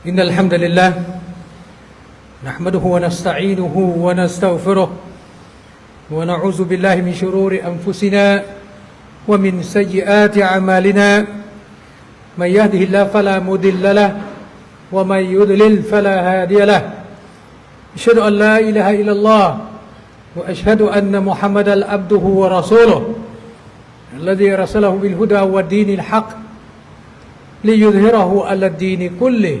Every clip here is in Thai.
إن الحمد لله نحمده ونستعينه ونستغفره ونعوذ بالله من شرور أنفسنا ومن سيئات أعمالنا. من يهده الله فلا مضل له ومن يضلل فلا هادي له. أشهد أن لا إله إلا الله وأشهد أن محمدا عبده ورسوله الذي رسله بالهدى والدين الحق ليظهره على الدين كله.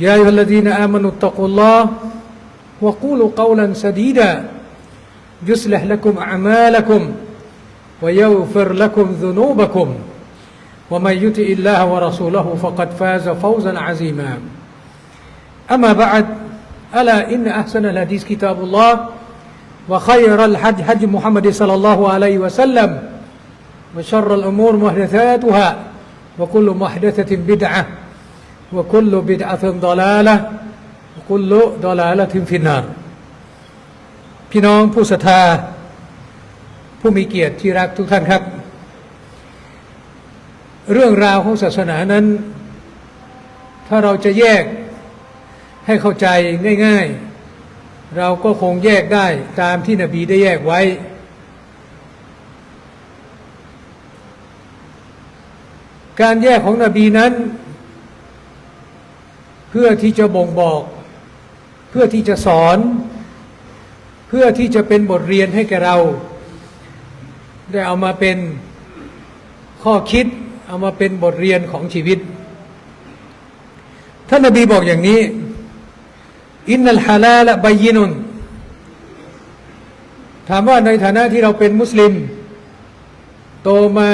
يا أيها الذين آمنوا اتقوا الله وقولوا قولا سديدا. يصلح لكم أعمالكم ويغفر لكم ذنوبكم. ومن يطع الله ورسوله فقد فاز فوزا عظيما. أما بعد ألا إن أحسن الحديث كتاب الله وخير الحج حج محمد صلى الله عليه وسلم وشر الأمور محدثاتها وكل محدثة بدعة. ว่าคุลบิดอาเทิงดอลาละคุลดอลาละทิมฟินานพี่น้องผู้ศรัทธา ผู้มีเกียรติที่รักทุกท่านครับ เรื่องราวของศาสนานั้น ถ้าเราจะแยกให้เข้าใจง่าย ๆ เราก็คงแยกได้ตามที่นบีได้แยกไว้ การแยกของนบีนั้น พื่อที่จะบ่งบอก เพื่อที่จะสอน เพื่อที่จะเป็นบทเรียนให้แก่เรา ได้เอามาเป็นข้อคิด เอามาเป็นบทเรียนของชีวิต ท่านนบีบอกอย่างนี้ อินนัลฮาลาละบายินุนถามว่าในฐานะที่เราเป็นมุสลิม โตมา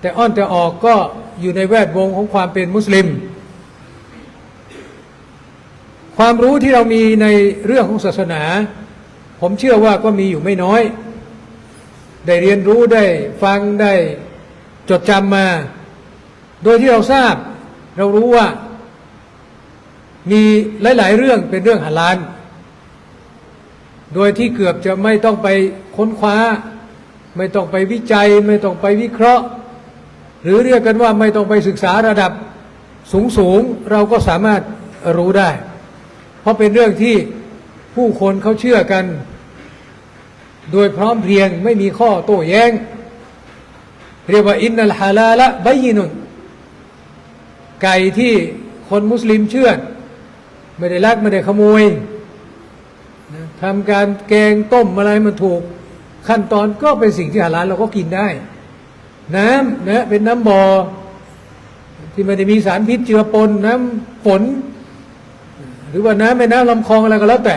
แต่อ้อนแต่ออกก็อยู่ในแวดวงของความเป็นมุสลิม ความรู้ที่เรามีในเรื่องของศาสนา ผมเชื่อว่าก็มีอยู่ไม่น้อย ได้เรียนรู้ได้ฟังได้จดจำมา โดยที่เราทราบ เรารู้ว่า มีหลาย ๆ เรื่องเป็นเรื่องหาลาน โดยที่เกือบจะไม่ต้องไปค้นคว้า ไม่ต้องไปวิจัย ไม่ต้องไปวิเคราะห์ หรือเรียกกันว่าไม่ต้องไปศึกษาระดับสูงสูงเราก็สามารถรู้ได้ เพราะเป็นเรื่องที่ผู้คนเขาเชื่อกัน โดยพร้อมเพรียงไม่มีข้อโต้แย้ง เรียกว่าอินนัลฮาลาละบยินุนไก่ที่คนมุสลิมเชื่อไม่ได้ลักไม่ได้ขโมยทำการแกงต้มอะไรมันถูก ขั้นตอนก็เป็นสิ่งที่หาลาลเราก็กินได้ น้ำนะเป็นน้ำบอ่อที่ไม่ได้มีสารพิษเจือปนน้ำฝน หรือว่าน้ำแม่น้ำลำคลองอะไรก็แล้วแต่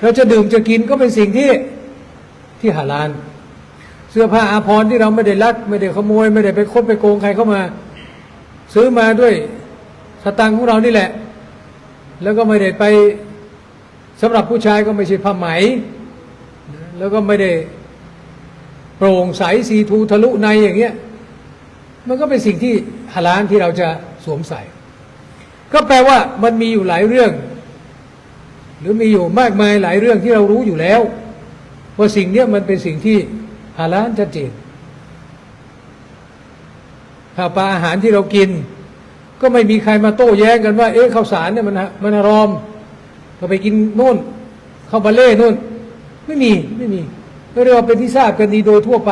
เราจะดื่มจะกินก็เป็นสิ่งที่ที่หาลาน เสื้อผ้าอาภรณ์ที่เราไม่ได้ลัก ไม่ได้ขโมย ไม่ได้ไปคดไปโกงใครเข้ามา ซื้อมาด้วยสตังค์ของเรานี่แหละ แล้วก็ไม่ได้ไปสำหรับผู้ชายก็ไม่ใช่ผ้าไหม แล้วก็ไม่ได้โปร่งใสสีทูทะลุในอย่างเงี้ย มันก็เป็นสิ่งที่ฮาลานที่เราจะสวมใส่ ก็แปลว่ามันมีอยู่หลายเรื่อง หรือมีอยู่มากมายหลายเรื่องที่เรารู้อยู่แล้ว ว่าสิ่งนี้มันเป็นสิ่งที่ฮาลานชัดเจนข้าวปลาอาหารที่เรากิน ก็ไม่มีใครมาโต้แย้งกันว่า เอ๊ะข้าวสารเนี่ยมันมันอารอมเราไปกินนู่นข้าวบาเล่นู่น ไม่มีไม่มีก็เรียกว่าเป็นที่ทราบกันดีโดยทั่วไป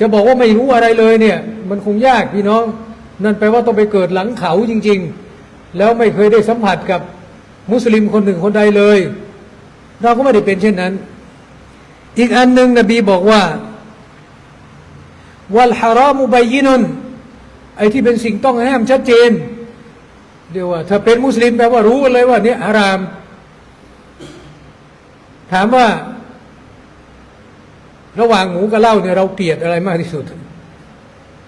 จะบอกว่าไม่รู้อะไรเลยเนี่ย มันคงยากพี่น้อง นั่นแปลว่าต้องไปเกิดหลังเขาจริง ๆ แล้วไม่เคยได้สัมผัสกับมุสลิมคนหนึ่งคนใดเลย เราก็ไม่ได้เป็นเช่นนั้น อีกอันหนึ่งนบีบอกว่าวัลฮารามุบายินุนไอ้ที่เป็นสิ่งต้องห้ามชัดเจน เดี๋ยวว่า ถ้าเป็นมุสลิมแปลว่ารู้กันเลยว่าเนี่ยฮาราม ถามว่า ระหว่างหมูกับเหล้าเนี่ยเราเกลียดอะไรมากที่สุด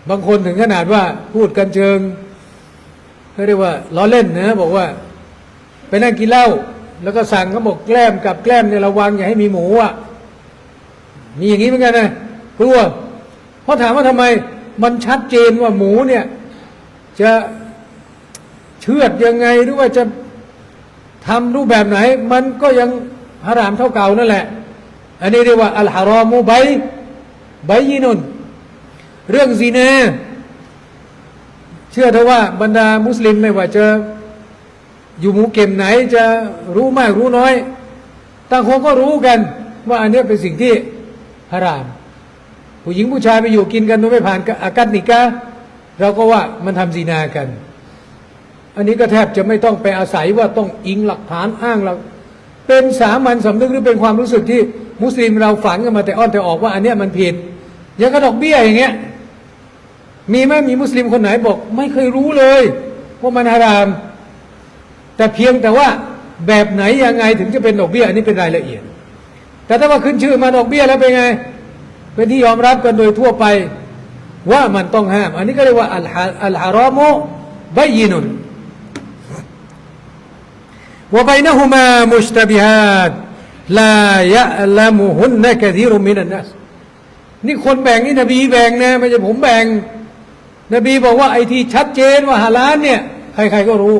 บางคนถึงขนาดว่าพูดกันเชิง เขาเรียกว่าล้อเล่นนะบอกว่า ไปนั่งกินเหล้าแล้วก็สั่งเขาบอกแกล้มกับแกล้มเนี่ยระวังอย่าให้มีหมูอะมีอย่างนี้เหมือนกันนะกลัวเพราะถามว่าทำไม มันชัดเจนว่าหมูเนี่ย จะเชือดยังไงหรือว่าจะทำรูปแบบไหน มันก็ยังฮารามเท่าเก่านั่นแหละ อันนี้เรียกว่าอัลฮารอมูใบใบยีนุนเรื่องซีนา ชื่อเถอะว่าบรรดามุสลิมไม่ว่าจะอยู่หมู่เก็มไหนจะรู้มากรู้น้อย ต่างคนก็รู้กัน ว่าอันนี้เป็นสิ่งที่ฮาราม ผู้หญิงผู้ชายไปอยู่กินกันโดยไม่ผ่านอากัดนิกาเราก็ว่ามันทำซีนากัน อันนี้ก็แทบจะไม่ต้องไปอาศัยว่าต้องอิงหลักฐานอ้างเราเป็นสามัญสำนึกหรือเป็นความรู้สึกที่มุสลิมเราฝังกันมาแต่อ้อนแต่ออกว่าอันเนี้ยมันผิดอย่างกระดอกเบี้ยอย่างเงี้ย มีไหมมีมุสลิมคนไหนบอก ไม่เคยรู้เลยว่ามันฮาราม แต่เพียงแต่ว่าแบบไหนยังไงถึงจะเป็นดอกเบี้ยอันนี้เป็นรายละเอียด แต่ถ้าว่าขึ้นชื่อมาดอกเบี้ยแล้วเป็นไง เป็นที่ยอมรับกันโดยทั่วไปว่ามันต้องห้าม อันนี้ก็เรียกว่าอัลฮาอัลฮารอมุบยินุนว่าบนะฮุมามุชตบิฮัดลายะละมุฮุนนะกะดีรุมินันนัสนี่คนแบ่งนี่นบีแบ่งนะไม่ใช่ผมแบ่ง นบีบอกว่าไอ้ที่ชัดเจนว่าฮาลาลเนี่ยใครๆก็รู้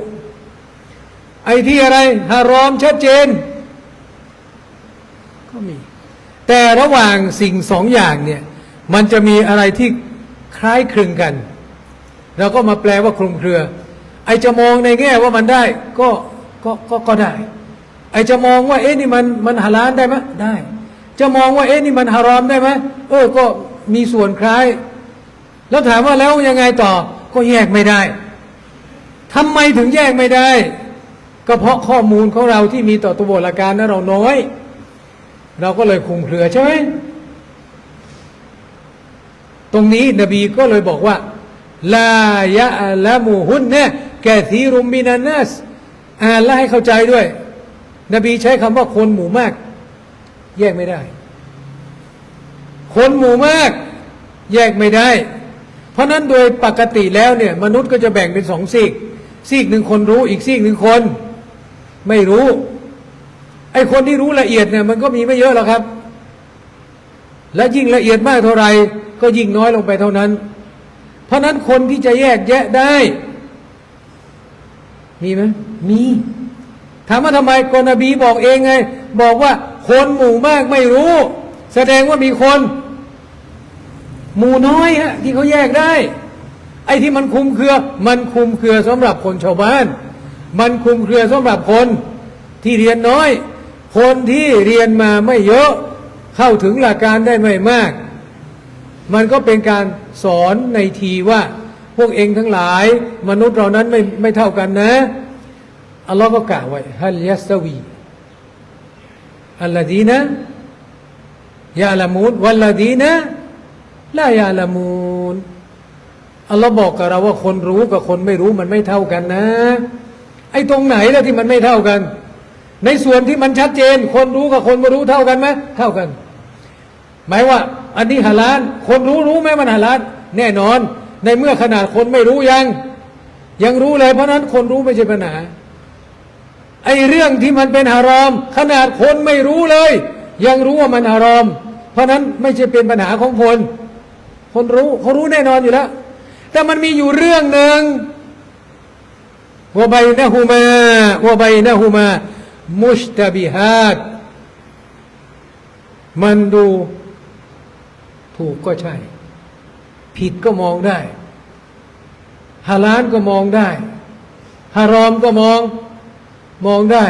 ไอ้ที่อะไรฮารอมชัดเจน ก็มี แต่ระหว่างสิ่งสองอย่างเนี่ยมันจะมีอะไรที่คล้ายคลึงกัน เราก็มาแปลว่าคลุมเครือ ไอจะมองในแง่ว่ามันได้ก็ก็ก็ก็ได้ ไอจะมองว่าเอ๊ะนี่มันมันฮาลาลได้ไหมได้ จะมองว่าเอ๊ะนี่มันฮารอมได้ไหมเออก็มีส่วนคล้าย แล้วถามว่าแล้วยังไงต่อก็แยกไม่ได้ทำไมถึงแยกไม่ได้ ก็เพราะข้อมูลของเราที่มีต่อตัวบทละการนั้นเราน้อย เราก็เลยคุมเครือใช่ไหมตรงนี้นบีก็เลยบอกว่าลายะละมูฮุนเนี่ยแกทีรุมมินานัสอ่านแล้วให้เข้าใจด้วย นบีใช้คำว่าคนหมู่มาก แยกไม่ได้ คนหมู่มาก แยกไม่ได้ ราะนั้นโดยปกติแล้วเนี่ย มนุษย์ก็จะแบ่งเป็นสองซีก ซีกหนึ่งคนรู้อีกซีกหนึ่งคน ไม่รู้ ไอ้คนที่รู้ละเอียดเนี่ย มันก็มีไม่เยอะหรอกครับ และยิ่งละเอียดมากเท่าไหร่ก็ยิ่งน้อยลงไปเท่านั้น เพราะนั้นคนที่จะแยกแยะได้ มีไหมมีถามว่าทำไมกนบีบอกเองไง บอกว่าคนหมู่มากไม่รู้ แสดงว่ามีคน หมู่น้อยฮะที่เขาแยกได้ ไอ้ที่มันคุมเครือ มันคุมเครือสำหรับคนชาวบ้าน มันคุมเครือสำหรับคนที่เรียนน้อย คนที่เรียนมาไม่เยอะ เข้าถึงหลักการได้ไม่มาก มันก็เป็นการสอนในทีว่า พวกเองทั้งหลาย มนุษย์เรานั้นไม่ไม่เท่ากันนะอัลลอฮ์ก็กล่าวไว้ฮัลยัสวีอัลลดีนะยาละมูนวัลลดีนะ ลายาละมูนอัลลอฮ์บอกกับเราว่าคนรู้กับคนไม่รู้มันไม่เท่ากันนะ ไอ้ตรงไหนแล้วที่มันไม่เท่ากัน ในส่วนที่มันชัดเจน คนรู้กับคนไม่รู้เท่ากันไหมเท่ากัน หมายว่า อันนี้ฮาลาลคนรู้รู้ไหมมันฮาลาลแน่นอน ในเมื่อขนาดคนไม่รู้ยัง ยังรู้เลยเพราะนั้นคนรู้ไม่ใช่ปัญหาไอ้เรื่องที่มันเป็นฮารอม ขนาดคนไม่รู้เลย ยังรู้ว่ามันฮารอม เพราะนั้นไม่ใช่เป็นปัญหาของคน คนรู้เขารู้แน่นอนอยู่แล้ว แต่มันมีอยู่เรื่องหนึ่งว่าใบนะฮูมาว่าใบนะฮูมามุชตบิฮัดมันดูถูกก็ใช่ ผิดก็มองได้ฮาลาลก็มองได้ฮารอมก็มองมองได้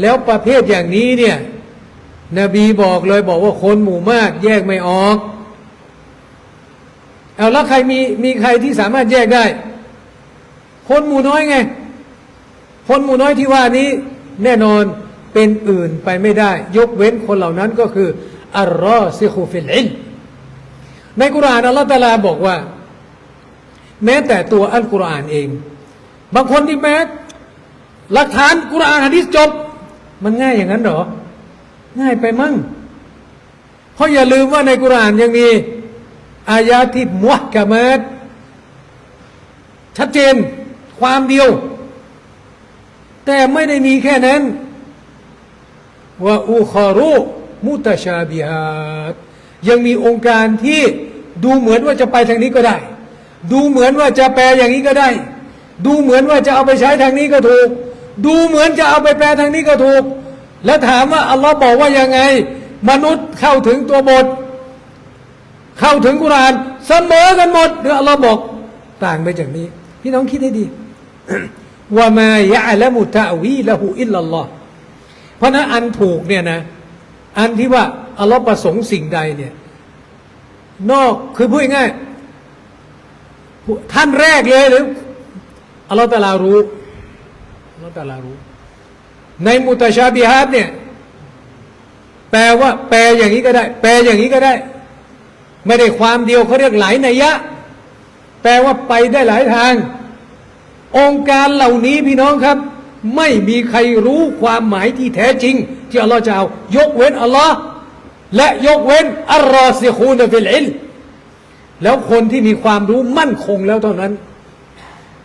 แล้วประเภทอย่างนี้เนี่ย นบีบอกเลยบอกว่าคนหมู่มาก แยกไม่ออก เอาแล้วใครมีมีใครที่สามารถแยกได้ คนหมู่น้อยไง คนหมู่น้อยที่ว่านี้ แน่นอนเป็นอื่นไปไม่ได้ ยกเว้นคนเหล่านั้นก็คืออัลรอซิคูฟิลอิลในกุรานอัลลอฮฺตาลาบอกว่า แม้แต่ตัวอัลกุรอานเอง บางคนที่แม้หลักฐานกุรอานฮะดิษจบ มันง่ายอย่างนั้นหรอ ง่ายไปมั่งเพราะอย่าลืมว่าในกุรอานยังมี อายาที่มุฮกะมัดชัดเจนความเดียว แต่ไม่ได้มีแค่นั้นว่าอุคารุมุตชาบิฮัดยังมีองค์การที่ดูเหมือนว่าจะไปทางนี้ก็ได้ ดูเหมือนว่าจะแปลอย่างนี้ก็ได้ ดูเหมือนว่าจะเอาไปใช้ทางนี้ก็ถูก ดูเหมือนจะเอาไปแปลทางนี้ก็ถูก แล้วถามว่าอัลลอฮ์บอกว่ายังไง มนุษย์เข้าถึงตัวบท เข้าถึงกุรานเสมอกันหมดหรืออัลลอฮ์บอกต่างไปจากนี้ พี่น้องคิดให้ดีว่ามายะละมุตะวีละหูอิลลัลลอฮ์เพราะนั้นอันถูกเนี่ยนะ อันที่ว่าอัลลอฮ์ประสงค์สิ่งใดเนี่ย นอกคือพูดง่ายท่านแรกเลยหรืออัลลอฮ์ตะลารู้อัลลอฮ์ตะลารู้ ในมุตชาบิฮัดเนี่ย แปลว่า แปลอย่างนี้ก็ได้ แปลอย่างนี้ก็ได้ ไม่ได้ความเดียวเขาเรียกหลายนัยยะ แปลว่าไปได้หลายทาง องค์การเหล่านี้พี่น้องครับ ไม่มีใครรู้ความหมายที่แท้จริง ที่อัลลอฮ์จะเอายกเว้นอัลลอฮ์และยกเว้นอัลรอซิคูนฟิลอิลแล้วคนที่มีความรู้มั่นคงแล้วเท่านั้น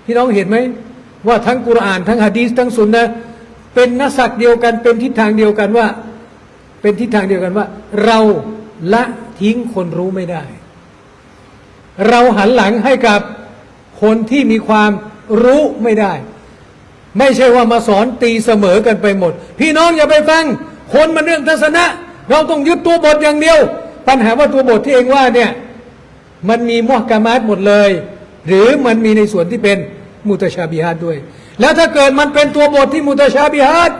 พี่น้องเห็นไหมว่าทั้งกุรอานทั้งฮะดีษทั้งสุนนะเป็นนักสักเดียวกันเป็นทิศทางเดียวกันว่า เป็นทิศทางเดียวกันว่า เราละ ทิ้งคนรู้ไม่ได้ เราหันหลังให้กับคนที่มีความรู้ไม่ได้ ไม่ใช่ว่ามาสอนตีเสมอกันไปหมด พี่น้องอย่าไปฟัง คนมันเรื่องทัศนะ เราต้องยึดตัวบทอย่างเดียว ปัญหาว่าตัวบทที่เองว่าเนี่ยมันมีมุฮกามาตหมดเลย หรือมันมีในส่วนที่เป็นมุตชาบิฮัดด้วย แล้วถ้าเกิดมันเป็นตัวบทที่มุตชาบิฮัด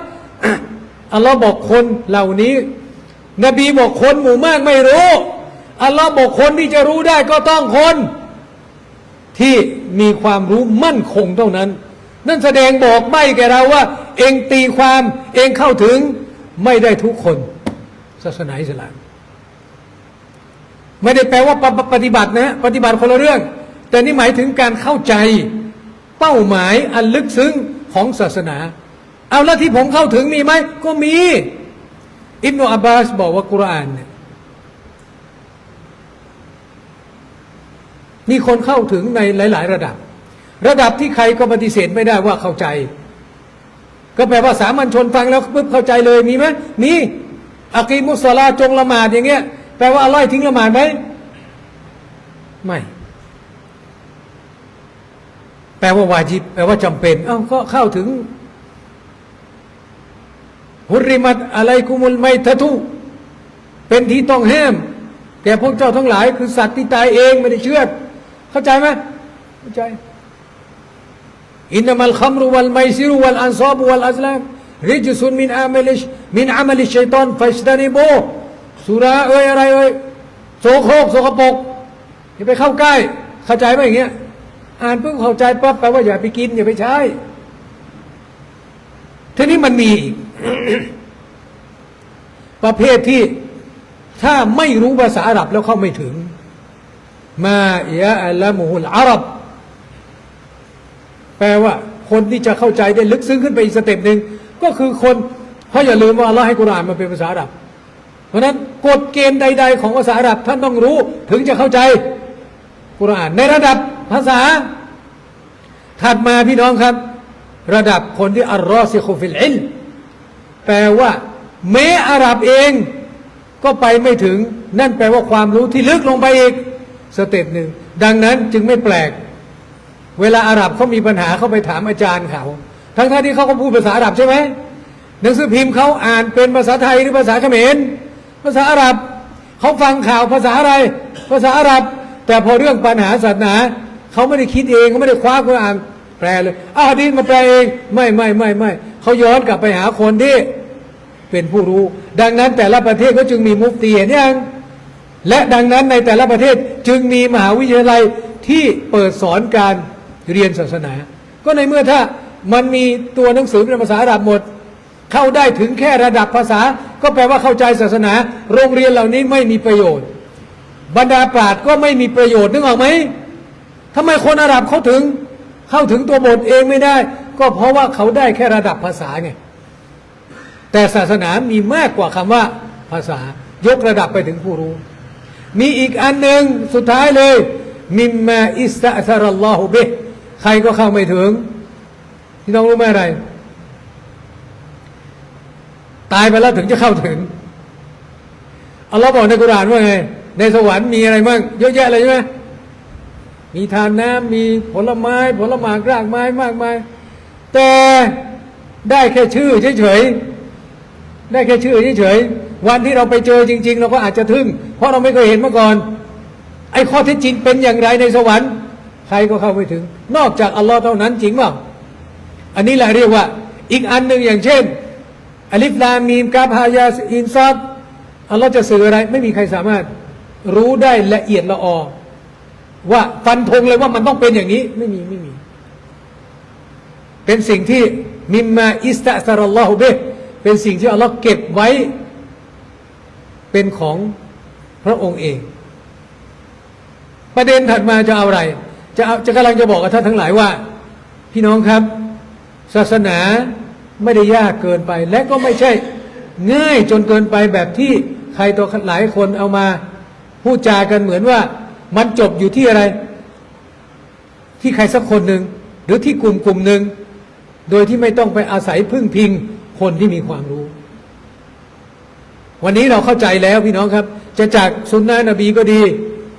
อัลลอฮ์บอกคนเหล่านี้ นบีบอกคนหมู่มากไม่รู้ อัลลอฮ์บอกคนที่จะรู้ได้ก็ต้องคน ที่มีความรู้มั่นคงเท่านั้น นั่นแสดงบอกไม่แกเราว่า เองตีความเองเข้าถึงไม่ได้ทุกคน ศาสนาอิสลามไม่ได้แปลว่าปปปฏิบัตินะ ปฏิบัติคนละเรื่อง แต่นี่หมายถึงการเข้าใจเป้าหมายอันลึกซึ้งของศาสนา เอาแล้วที่ผมเข้าถึงมีไหมก็มี อิบนุอับบาสบอกว่ากุรอานเนี่ยมีคนเข้าถึงในหลาย ๆ ระดับ ระดับที่ใครก็ปฏิเสธไม่ได้ว่าเข้าใจ ก็แปลว่าสามัญชนฟังแล้วปุ๊บเข้าใจเลยมีไหมมีอากีมุสลาจงละหมาดอย่างเงี้ย แปลว่าอัลลอฮ์ทิ้งละหมาดไหมไม่แปลว่าวาจิบแปลว่าจำเป็น เอ้าก็เข้าถึง ฮุริมัตอะไรกุมุลไมทะทุเป็นที่ต้องห้าม แก่พวกเจ้าทั้งหลาย คือสัตว์ที่ตายเองไม่ได้เชื่อเข้าใจไหมเข้าใจอินนัมัลคัมรุวัลไมซิรุวัลอันซาบุวัลอัซลามริจซุนมินอามลิชมินอามลิชัยตอนฟัชตานิโบสุราเอ้ยอะไรเอ้ยโสโครกโสกปกอย่าไปเข้าใกล้ เข้าใจไหมอย่างเงี้ย อ่านเพิ่งเข้าใจปั๊บแปลว่าอย่าไปกินอย่าไปใช้ ทีนี้มันมีอีกประเภทที่ถ้าไม่รู้ภาษาอาหรับแล้วเข้าไม่ถึง มายะอัลละมุฮุลอาหรับ แปลว่า คนที่จะเข้าใจได้ลึกซึ้งขึ้นไปอีกสเต็ปหนึ่งก็คือคน เพราะอย่าลืมว่าอัลลอฮ์ให้กุรานมาเป็นภาษาอาหรับ เพราะนั้นกฎเกณฑ์ใด ๆ ของภาษาอาหรับท่านต้องรู้ถึงจะเข้าใจกุรานในระดับภาษา ถัดมาพี่น้องครับ ระดับคนที่อัลรอซิคุฟิลอิลแปลว่าแม้อาหรับเองก็ไปไม่ถึง นั่นแปลว่าความรู้ที่ลึกลงไปอีกสเต็ปหนึ่ง ดังนั้นจึงไม่แปลก เวลาอาหรับเขามีปัญหาเขาไปถามอาจารย์เขา ทั้งท่าที่เขาก็พูดภาษาอาหรับใช่ไหมหนังสือพิมพ์เขาอ่านเป็นภาษาไทยหรือภาษาเขมร ภาษาอาหรับเขาฟังข่าวภาษาอะไร ภาษาอาหรับ แต่พอเรื่องปัญหาศาสนาเขาไม่ได้คิดเองเขาไม่ได้คว้าคุรอาน แปลเลยอ้าวดีนมาแปลเอง ไม่ไม่ไม่ไม่เขาย้อนกลับไปหาคนที่เป็นผู้รู้ ดังนั้นแต่ละประเทศก็จึงมีมุฟตีเห็นยังและดังนั้นในแต่ละประเทศจึงมีมหาวิทยาลัยที่เปิดสอนการเรียนศาสนา ก็ในเมื่อถ้ามันมีตัวหนังสือเป็นภาษาอาหรับหมด เข้าได้ถึงแค่ระดับภาษา ก็แปลว่าเข้าใจศาสนา โรงเรียนเหล่านี้ไม่มีประโยชน์ บรรดาปราชญ์ก็ไม่มีประโยชน์นึกออกไหมทำไมคนอาหรับเขาถึง เข้าถึงตัวบทเองไม่ได้ ก็เพราะว่าเขาได้แค่ระดับภาษาไงแต่ศาสนามีมากกว่าคำว่าภาษายกระดับไปถึงผู้รู้ มีอีกอันหนึ่งสุดท้ายเลย มิมมาอิสตะซารัลลอฮุเบใครก็เข้าไม่ถึงที่น้องรู้ไหมอะไร ตายไปแล้วถึงจะเข้าถึงอัลลอฮ์บอกในกุรอานว่าไง ในสวรรค์มีอะไรบ้างเยอะแยะเลยใช่ไหม มีทานน้ำมีผลไม้ ผลหมากรากไม้มากมาย แต่ได้แค่ชื่อเฉยๆได้แค่ชื่อเฉยๆวันที่เราไปเจอจริง ๆ เราก็อาจจะทึ่ง เพราะเราไม่เคยเห็นมาก่อน ไอ้ข้อเท็จจริงเป็นอย่างไรในสวรรค์ใครก็เข้าไม่ถึง นอกจากอัลลอฮ์เท่านั้นจริงเปล่าอันนี้แหละเรียกว่า อีกอันหนึ่งอย่างเช่นอลิฟลามีมกาบฮายาอินซอดอัลลอฮ์จะสื่ออะไร ไม่มีใครสามารถรู้ได้ละเอียดละออ ว่าฟันธงเลยว่ามันต้องเป็นอย่างนี้ ไม่มีไม่มี เป็นสิ่งที่มิมมาอิสตะซารัลลอฮุเบเป็นสิ่งที่อัลลอฮ์เก็บไว้ เป็นของพระองค์เอง ประเด็นถัดมาจะเอาอะไร จะเอาจะกำลังจะบอกกับท่านทั้งหลายว่า พี่น้องครับ ศาสนาไม่ได้ยากเกินไป และก็ไม่ใช่ง่ายจนเกินไปแบบที่ใครตัวหลายคนเอามาพูดจากันเหมือนว่า มันจบอยู่ที่อะไร ที่ใครสักคนหนึ่งหรือที่กลุ่มกลุ่มหนึ่งโดยที่ไม่ต้องไปอาศัยพึ่งพิงคนที่มีความรู้ วันนี้เราเข้าใจแล้วพี่น้องครับ จะจากสุนนะนบีก็ดี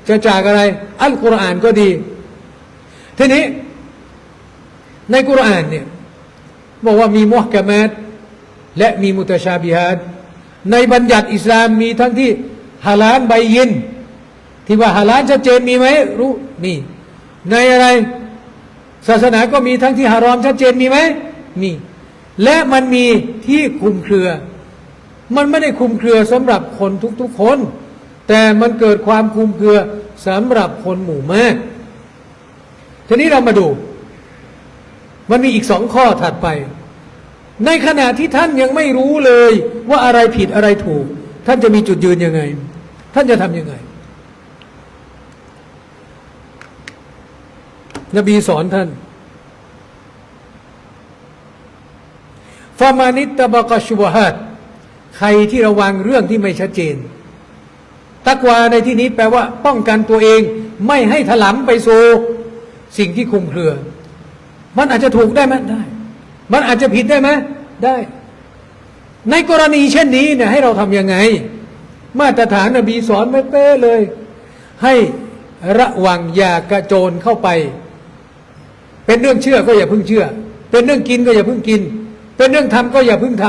จะจากอะไร อัลกุรอานก็ดี ทีนี้ ในกุรอานเนี่ยบอกว่ามีมุฮกะมัดและมีมุตชาบิฮัดในบัญญัติอิสลามมีทั้งที่ฮาลานใบยิน ที่ว่าฮาลานชัดเจนมีไหมรู้มีในอะไร ศาสนาก็มีทั้งที่ฮารอมชัดเจนมีไหมมี และมันมีที่คุมเครือ มันไม่ได้คุมเครือสำหรับคนทุกๆคน แต่มันเกิดความคุมเครือสำหรับคนหมู่มาก ทีนี้เรามาดู มันมีอีกสองข้อถัดไป ในขณะที่ท่านยังไม่รู้เลย ว่าอะไรผิดอะไรถูก ท่านจะมีจุดยืนยังไง ท่านจะทำยังไง นบีสอนท่านฟามานิตตบกชุบฮัดใครที่ระวังเรื่องที่ไม่ชัดเจน ตักวาในที่นี้แปลว่า ป้องกันตัวเอง ไม่ให้ถลำไปสู่สิ่งที่คลุมเครือ มันอาจจะถูกได้ไหมได้ มันอาจจะผิดได้ไหมได้ ในกรณีเช่นนี้เนี่ยให้เราทำยังไง มาตรฐานนบีสอนไม่เป๊ะเลย ให้ระวังอย่ากระโจนเข้าไป เป็นเรื่องเชื่อก็อย่าเพิ่งเชื่อ เป็นเรื่องกินก็อย่าเพิ่งกิน เป็นเรื่องทำก็อย่าเพิ่งท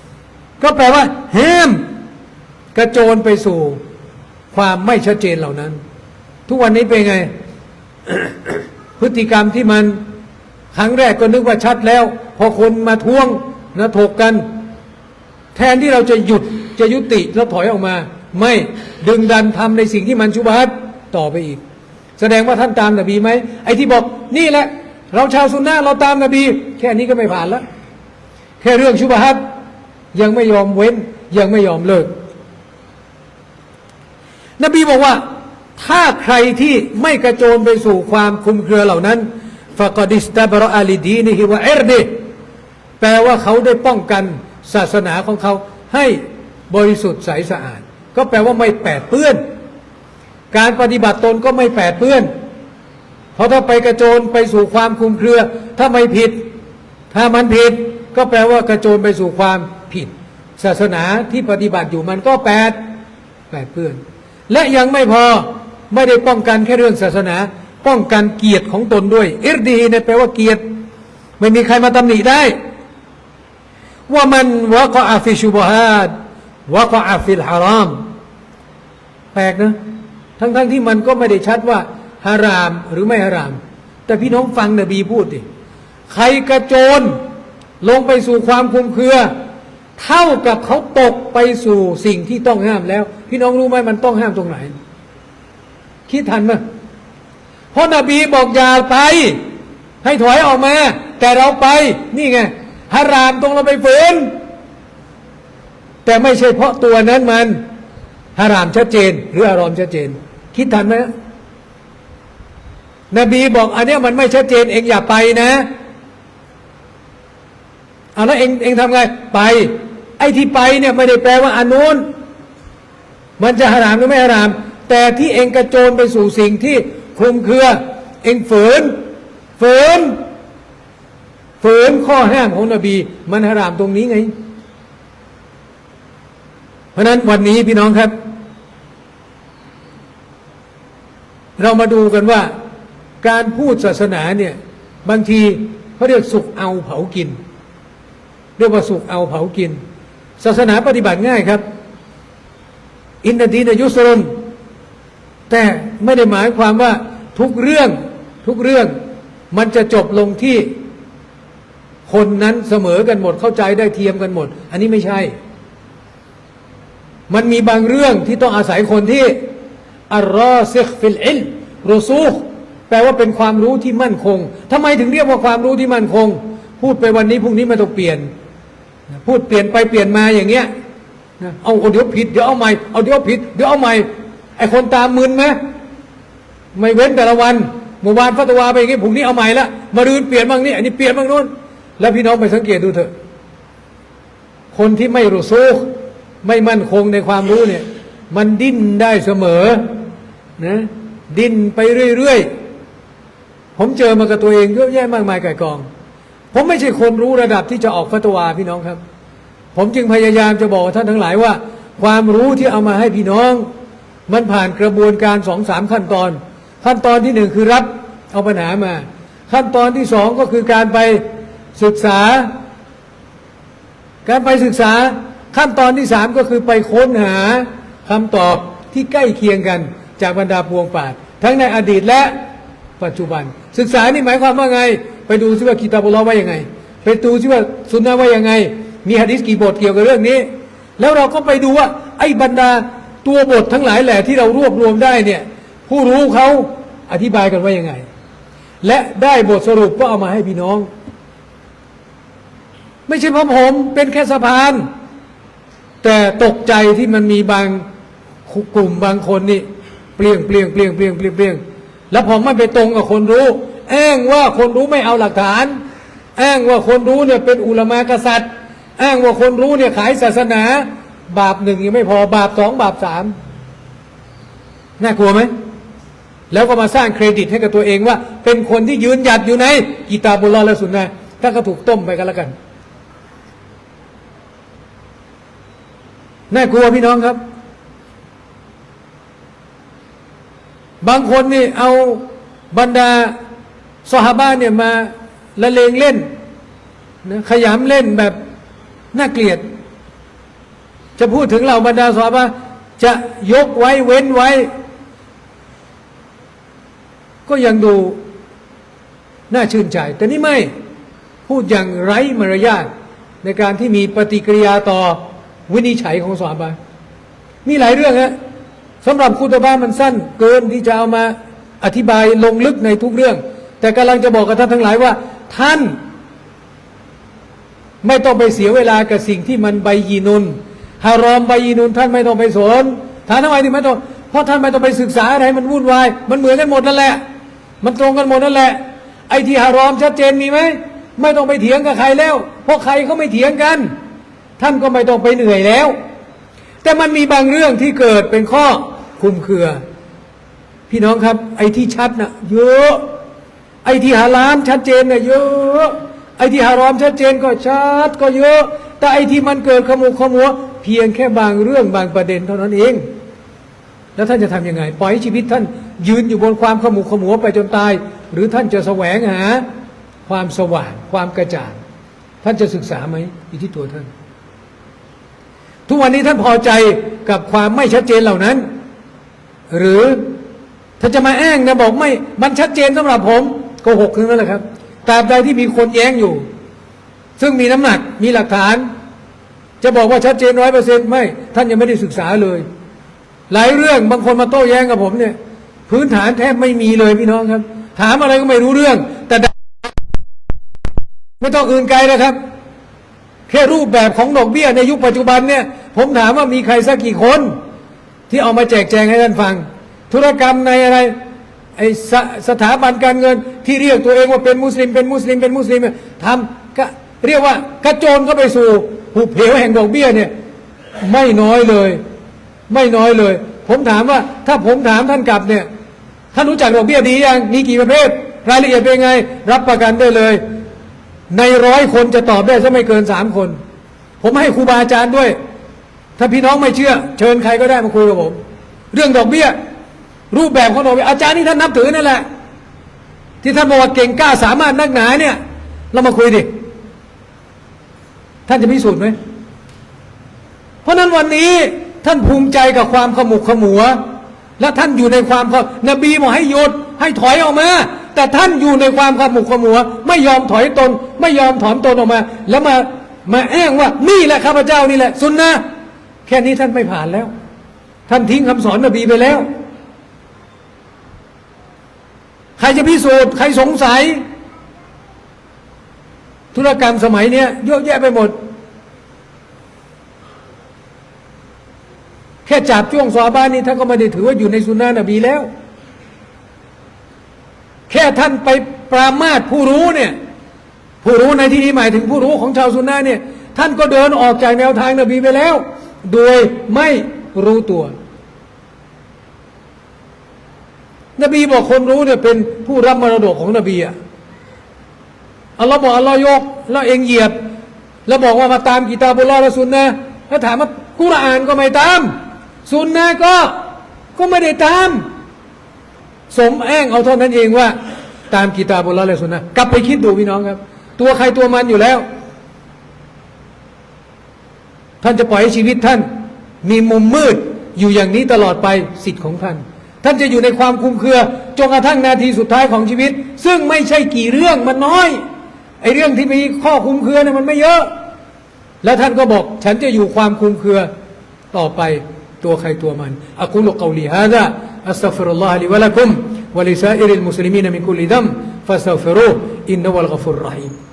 ำก็แปลว่าห้ามกระโจนไปสู่ความไม่ชัดเจนเหล่านั้น ทุกวันนี้เป็นไง พฤติกรรมที่มันครั้งแรกก็นึกว่าชัดแล้ว พอคนมาทวงนะถกกัน แทนที่เราจะหยุดจะยุติแล้วถอยออกมา ไม่ดึงดันทำในสิ่งที่มันชุบฮัดต่อไปอีก แสดงว่าท่านตามนบีไหมไอ้ที่บอกนี่แหละ เราชาวซุนนะเราตามนบี แค่นี้ก็ไม่ผ่านแล้ว แค่เรื่องชุบฮัดยังไม่ยอมเว้น ยังไม่ยอมเลิก นบีบอกว่า ถ้าใครที่ไม่กระโจนไปสู่ความคุมเครือเหล่านั้นฟะกดิสตาบรออาลีดีนิฮิวะเอรดีแปลว่าเขาได้ป้องกันศาสนาของเขาให้บริสุทธิ์ใสสะอาด ก็แปลว่าไม่แปดเปื้อน การปฏิบัติตนก็ไม่แปดเปื้อน เพราะถ้าไปกระโจนไปสู่ความคุมเครือ ถ้าไม่ผิด ถ้ามันผิด ก็แปลว่ากระโจนไปสู่ความผิด ศาสนาที่ปฏิบัติอยู่มันก็แปดแปดเปื้อน และยังไม่พอไม่ได้ป้องกันแค่เรื่องศาสนา ป้องกันเกียรติของตนด้วยอิรดีเนี่ยแปลว่าเกียรติ ไม่มีใครมาตำหนิได้ ว่ามันวะกอาฟิชุบฮาดวะกอาฟิลฮาราม แปลกนะทั้งๆทที่มันก็ไม่ได้ชัดว่า ฮารามหรือไม่ฮาราม แต่พี่น้องฟังนบีพูดดิใครกระโจนลงไปสู่ความคุมเครือ เท่ากับเขาตกไปสู่สิ่งที่ต้องห้ามแล้ว พี่น้องรู้ไหมมันต้องห้ามตรงไหน คิดทันไหมเพราะนบีบอกอย่าไป ให้ถอยออกมา แต่เราไปนี่ไงฮารามตรงเราไปฝืนแต่ไม่ใช่เพราะตัวนั้นมันฮารามชัดเจน หรืออารอมชัดเจน คิดทันไหม นบีบอก อันเนี้ยมันไม่ชัดเจนเองอย่าไปนะเอาแล้วเองเองทำไงไป ไอ้ที่ไปเนี่ยไม่ได้แปลว่าอันนู้น มันจะฮารามหรือไม่ฮาราม แต่ที่เองกระโจนไปสู่สิ่งที่คลุมเครือ เองฝืน ฝืน ฝืนข้อห้ามของนบี มันฮารามตรงนี้ไง เพราะนั้นวันนี้พี่น้องครับ เรามาดูกันว่า การพูดศาสนาเนี่ยบางทีเขาเรียกสุกเอาเผากิน เรียกว่าสุกเอาเผากิน ศาสนาปฏิบัติง่ายครับ อินดีนยุสรนแต่ไม่ได้หมายความว่าทุกเรื่องทุกเรื่องมันจะจบลงที่คนนั้นเสมอกันหมดเข้าใจได้เทียมกันหมด อันนี้ไม่ใช่ มันมีบางเรื่องที่ต้องอาศัยคนที่อัลรอซิกฟิลอิลรูซู ลว่าเป็นความรู้ที่มั่นคงทำไมถึงเรียกว่าความรู้ที่มั่นคง พูดไปวันนี้พรุ่งนี้ไม่ต้องเปลี่ยน พูดเปลี่ยนไปเปลี่ยนมาอย่างเงี้ยเอาเดี๋ยวผิดเดี๋ยวเอาใหม่เอาเดี๋ยวผิดเดี๋ยวเอาใหม่ไอคนตามมึนไหมไม่เว้นแต่ละวันเมื่อวานฟัตวาไปอย่างงี้พรุ่งนี้เอาใหม่ละมารืนเปลี่ยนบ้างนี่อันนี้เปลี่ยนบ้างโน้นแล้วพี่น้องไปสังเกตดูเถอะ คนที่ไม่รู้ซูขไม่มั่นคงในความรู้เนี่ย มันดิ้นได้เสมอนะดิ้นไปเรื่อยๆ ผมเจอมากับตัวเองเยอะแยะมากมายไก่กอง ผมไม่ใช่คนรู้ระดับที่จะออกฟัตวาพี่น้องครับ ผมจึงพยายามจะบอกท่านทั้งหลายว่า ความรู้ที่เอามาให้พี่น้อง มันผ่านกระบวนการสองสามขั้นตอน ขั้นตอนที่หนึ่งคือรับเอาปัญหามา ขั้นตอนที่สองก็คือการไปศึกษา การไปศึกษาขั้นตอนที่สามก็คือไปค้นหาคำตอบที่ใกล้เคียงกันจากบรรดาพวงป่าดทั้งในอดีตและ ปัจจุบัน ศึกษานี่หมายความว่าไง ไปดูซิว่ากิตาบุลอว่ายังไง ไปดูซิว่าสุนนะว่ายังไง มีฮะดิษกี่บทเกี่ยวกับเรื่องนี้ แล้วเราก็ไปดูว่า ไอ้บรรดาตัวบททั้งหลายแหละที่เรารวบรวมได้เนี่ยผู้รู้เขาอธิบายกันว่ายังไง และได้บทสรุปก็เอามาให้พี่น้อง ไม่ใช่เพราะผมเป็นแค่สะพาน แต่ตกใจที่มันมีบางกลุ่มบางคนนี่ เปลี่ยงเปลี่ยงเปลี่ยงเปลี่ยงเปลี่ยงเปลี่ยง แล้วผมไม่ไปตรงกับคนรู้แอ้งว่าคนรู้ไม่เอาหลักฐาน อ้างว่าคนรู้เนี่ยเป็นอุลามากษัตริย์ อ้างว่าคนรู้เนี่ยขายศาสนา บาปหนึ่งยังไม่พอบาปสองบาปสามน่ากลัวไหมแล้วก็มาสร้างเครดิตให้กับตัวเองว่า เป็นคนที่ยืนหยัดอยู่ในกีตาบุลลอและสุนนะถ้าก็ถูกต้มไปกันแล้วกันน่ากลัวพี่น้องครับ บางคนนี่เอาบรรดาสหบ้านเนี่ยมาละเลงเล่นนะขยำเล่นแบบน่าเกลียด จะพูดถึงเราบรรดาสหบ้าจะยกไว้เว้นไว้ ก็ยังดูน่าชื่นใจ แต่นี่ไม่พูดอย่างไร้มารยาทในการที่มีปฏิกิริยาต่อวินิจฉัยของสวาบามีหลายเรื่องฮะ สำหรับคุตบ้ามันสั้นเกินที่จะเอามาอธิบายลงลึกในทุกเรื่อง แต่กำลังจะบอกกับท่านทั้งหลายว่า ท่าน ไม่ต้องไปเสียเวลากับสิ่งที่มันใบยีนุนฮารอมใบยีนุนท่านไม่ต้องไปสนถามทำไมถึงไม่ต้องเพราะท่านไม่ต้องไปศึกษาอะไรมันวุ่นวายมันเหมือนกันหมดนั่นแหละ มันตรงกันหมดนั่นแหละ ไอ้ที่ฮารอมชัดเจนมีไหมไม่ต้องไปเถียงกับใครแล้ว เพราะใครเขาไม่เถียงกัน ท่านก็ไม่ต้องไปเหนื่อยแล้ว แต่มันมีบางเรื่องที่เกิดเป็นข้อ คุมเครือ พี่น้องครับ ไอ้ที่ชัดนะ่ะเยอะ ไอ้ที่ฮาลามชัดเจนน่ะเยอะ ไอ้ที่ฮารอมชัดเจนก็ชัดก็เยอะ แต่ไอ้ที่มันเกิดขมุขมัว เพียงแค่บางเรื่องบางประเด็นเท่านั้นเอง แล้วท่านจะทำยังไง ปล่อยชีวิตท่านยืนอยู่บนความขมุขมัวไปจนตาย หรือท่านจะแสวงหา ความสว่างความกระจ่างท่านจะศึกษาไหมอยู่ที่ตัวท่าน ทุกวันนี้ท่านพอใจกับความไม่ชัดเจนเหล่านั้น หรือถ้าจะมาแอ้งนะบอกไม่ มันชัดเจนสำหรับผมโกหกทั้งนั้นแหละครับตราบใดที่มีคนแย้งอยู่ ซึ่งมีน้ำหนักมีหลักฐาน จะบอกว่าชัดเจนร้อยเปอร์เซ็นต์ไม่ ท่านยังไม่ได้ศึกษาเลย หลายเรื่องบางคนมาโต้แย้งกับผมเนี่ย พื้นฐานแทบไม่มีเลยพี่น้องครับ ถามอะไรก็ไม่รู้เรื่อง แต่ไม่ต้องอื่นไกลนะครับ แค่รูปแบบของดอกเบี้ยในยุคปัจจุบันเนี่ย ผมถามว่ามีใครสักกี่คน ที่เอามาแจกแจงให้ท่านฟัง ธุรกรรมในอะไรไอสสถาบันการเงินที่เรียกตัวเองว่าเป็นมุสลิมเป็นมุสลิมเป็นมุสลิมทำก็เรียกว่ากระโจนเข้าไปสู่หุบเหวแห่งดอกเบี้ยเนี่ยไม่น้อยเลย ไม่น้อยเลย ผมถามว่าถ้าผมถามท่านกลับเนี่ยท่านรู้จักดอกเบี้ยดียังมีกี่ประเภท รายละเอียดเป็นไง รับประกันได้เลย ในร้อยคนจะตอบได้สักไม่เกินสามคน ผมให้ครูบาอาจารย์ด้วย ถ้าพี่น้องไม่เชื่อ เชิญใครก็ได้มาคุยกับผม เรื่องดอกเบี้ย รูปแบบของดอกเบี้ยอาจารย์ที่ท่านนับถือนั่นแหละ ที่ท่านบอกว่าเก่งกล้าสามารถนักหนาเนี่ย เรามาคุยดิท่านจะพิสูจน์ไหมเพราะนั้นวันนี้ท่านภูมิใจกับความขมุกขมัว และท่านอยู่ในความขนบีบอกให้หยุดให้ถอยออกมา แต่ท่านอยู่ในความขมุกขมัว ไม่ยอมถอยตน ไม่ยอมถอนตนออกมา แล้วมามาแอ้งว่านี่แหละข้าพเจ้านี่แหละ สุนนะ แค่นี้ท่านไม่ผ่านแล้ว ท่านทิ้งคำสอนนบีไปแล้ว ใครจะพิสูจน์ ใครสงสัย ธุรกรรมสมัยเนี้ยเยอะแยะไปหมด แค่จับจ้วงซอบ้านนี้ท่านก็ไม่ได้ถือว่าอยู่ในสุนนะนบีแล้ว แค่ท่านไปปรามาสผู้รู้เนี่ย ผู้รู้ในที่นี้หมายถึงผู้รู้ของชาวสุนนะเนี่ย ท่านก็เดินออกจากแนวทางนบีไปแล้ว โดยไม่รู้ตัว นบีบอกคนรู้เนี่ยเป็นผู้รับมรดกของนบีอะอัลลอฮ์บอกอัลลอฮ์ยก แล้วเองเหยียบ แล้วบอกว่ามาตามกิตาบุลลอฮ์และสุนนะแล้วถามว่ากุรอานก็ไม่ตาม สุนนะก็ก็ไม่ได้ตาม สมแองเอาเท่านั้นเองว่า ตามกิตาบุลลอฮ์และสุนนะกลับไปคิดดูพี่น้องครับ ตัวใครตัวมันอยู่แล้ว ท่านจะปล่อยให้ชีวิตท่าน มีมุมมืดอยู่อย่างนี้ตลอดไปสิทธิ์ของท่าน ท่านจะอยู่ในความคลุมเครือจนกระทั่งนาทีสุดท้ายของชีวิต ซึ่งไม่ใช่กี่เรื่องมันน้อยไอ้เรื่องที่มีข้อคลุมเครือเนี่ยมันไม่เยอะ แล้วท่านก็บอกฉันจะอยู่ความคลุมเครือต่อไปตัวใครตัวมันอักุลกอลีฮะดะอัสตัฟรุลลอฮะลิวะลักุมวะลิซาอิริลมุสลิมีนมินคุลิดัมฟาสตัฟรุอินนวัลกฟุรรหีม